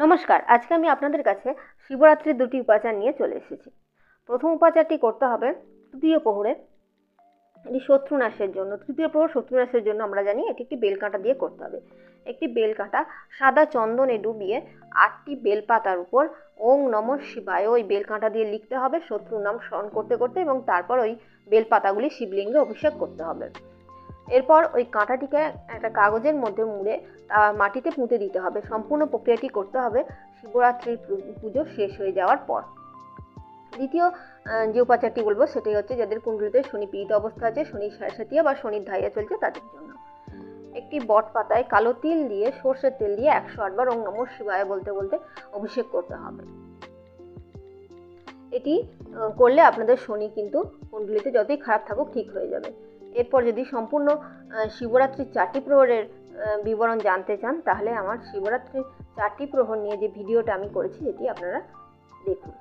নমস্কার, আজকে আমি আপনাদের কাছে শিবরাত্রির দুটি উপাচার নিয়ে চলে এসেছি। প্রথম উপাচারটি করতে হবে তৃতীয় প্রহরে, এটি শত্রুনাশের জন্য। তৃতীয় প্রহর শত্রুনাশের জন্য আমরা জানি এটি একটি বেলকাঁটা দিয়ে করতে হবে। একটি বেলকাঁটা সাদা চন্দনে ডুবিয়ে আটটি বেলপাতার উপর ওং নম শিবায় ওই বেলকাঁটা দিয়ে লিখতে হবে। শত্রুর নাম স্মরণ করতে করতে এবং তারপর ওই বেলপাতাগুলি শিবলিঙ্গে অভিষেক করতে হবে। এরপর ওই কাঁটাটিকে একটা কাগজের মধ্যে মুড়ে মাটিতে পুঁতে দিতে হবে। সম্পূর্ণ প্রক্রিয়াটি করতে হবে। শিবরাত্রির পুজো শেষ হয়ে যাওয়ার পর। দ্বিতীয় যে উপাচারটি বলব সেটাই হচ্ছে যাদের কুণ্ডলিতে শনি পীড়িত অবস্থা আছে, শনি সাথিয়া বা শনির ধাইয়া চলছে তাদের জন্য। একটি বট পাতায় কালো তিল দিয়ে সর্ষের তেল দিয়ে একশো আটবার ওং নমঃ শিবায় বলতে বলতে অভিষেক করতে হবে। এটি করলে আপনাদের শনি কিন্তু কুণ্ডলিতে যতই খারাপ থাকুক ঠিক হয়ে যাবে। এরপর যদি সম্পূর্ণ শিবরাত্রির চারটি প্রহরের বিবরণ জানতে চান, তাহলে আমার শিবরাত্রির চারটি প্রহর নিয়ে যে ভিডিওটা আমি করেছি, সেটি আপনারা দেখুন।